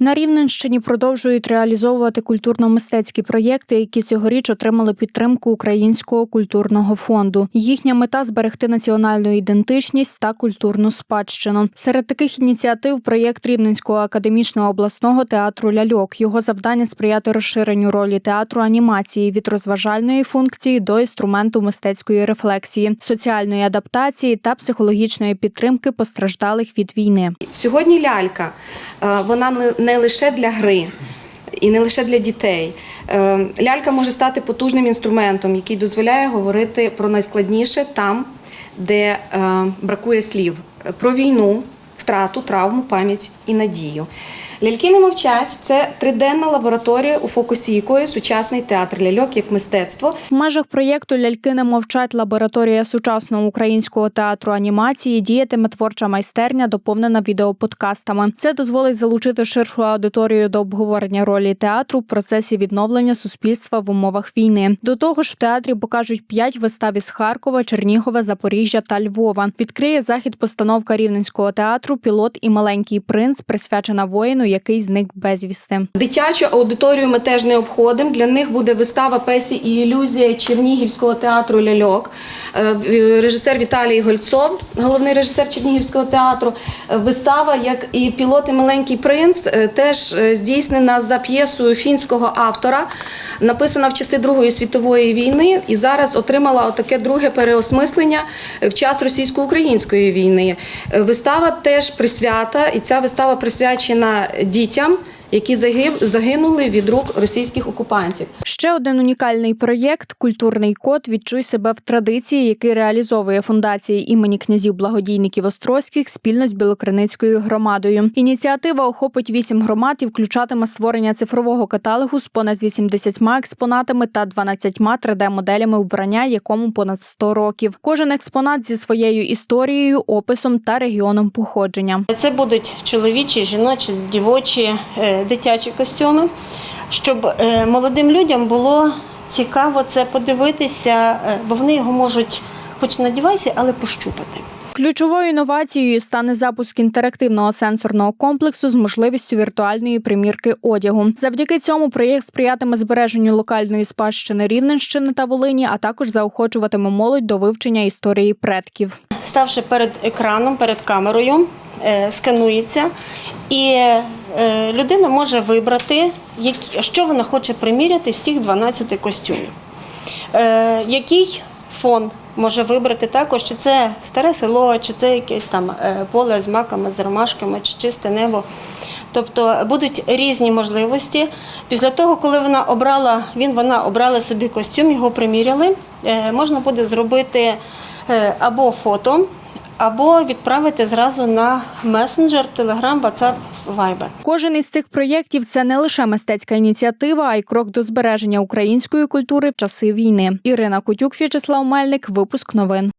На Рівненщині продовжують реалізовувати культурно-мистецькі проєкти, які цьогоріч отримали підтримку Українського культурного фонду. Їхня мета зберегти національну ідентичність та культурну спадщину. Серед таких ініціатив проєкт Рівненського академічного обласного театру Ляльок. Його завдання сприяти розширенню ролі театру анімації від розважальної функції до інструменту мистецької рефлексії, соціальної адаптації та психологічної підтримки постраждалих від війни. Сьогодні лялька е, вона не- не лише для гри і не лише для дітей. Е, Лялька може стати потужним інструментом, який дозволяє говорити про найскладніше там, де е, бракує слів: про війну, втрату, травму, пам'ять і надію. Ляльки не мовчать це триденна лабораторія, у фокусі якої сучасний театр ляльок як мистецтво. В межах проєкту Ляльки не мовчать лабораторія сучасного українського театру анімації діятиме творча майстерня, доповнена відеоподкастами. Це дозволить залучити ширшу аудиторію до обговорення ролі театру в процесі відновлення суспільства в умовах війни. До того ж, в театрі покажуть п'ять вистав із Харкова, Чернігова, Запоріжжя та Львова. Відкриє захід постановка рівненського театру Пілот і маленький принц, присвячена воїну, який зник безвісти. Дитячу аудиторію ми теж не обходимо. Для них буде вистава Песі і ілюзія Чернігівського театру Ляльок. Е, Режисер Віталій Гольцов, головний режисер Чернігівського театру. Е, Вистава, як і пілот і маленький принц, е, теж е, здійснена за п'єсою фінського автора, написана в часи Другої світової війни, і зараз отримала таке друге переосмислення в час російсько-української війни. Е, Вистава теж присвята, і ця вистава присвячена дітям, які загиб- загинули від рук російських окупантів. Ще один унікальний проєкт Культурний код Відчуй себе в традиції, який реалізовує фундація імені князів благодійників Острозьких спільно з Білокриницькою громадою. Ініціатива охопить вісім громад і включатиме створення цифрового каталогу з понад 80 експонатами та 12 3D-моделями вбрання, якому понад 100 років. Кожен експонат зі своєю історією, описом та регіоном походження. Це будуть чоловічі, жіночі, дівочі, е, дитячі костюми, щоб е, молодим людям було цікаво це подивитися, е, бо вони його можуть, хоч на дівайсі, але пощупати. Ключовою інновацією стане запуск інтерактивного сенсорного комплексу з можливістю віртуальної примірки одягу. Завдяки цьому проєкт сприятиме збереженню локальної спадщини Рівненщини та Волині, а також заохочуватиме молодь до вивчення історії предків. Ставши перед екраном, перед камерою, сканується, і е, людина може вибрати, що вона хоче приміряти з тих 12 костюмів. Е, Який фон може вибрати також, чи це старе село, чи це якесь там е, поле з маками, з ромашками, чи чисте небо. Тобто будуть різні можливості. Після того, коли вона обрала, він вона обрали собі костюм, його приміряли, е, можна буде зробити е, або фото, або відправити зразу на месенджер, Telegram, WhatsApp, Viber. Кожен із цих проєктів це не лише мистецька ініціатива, а й крок до збереження української культури в часи війни. Ірина Кутюк, В'ячеслав Мельник, випуск новин.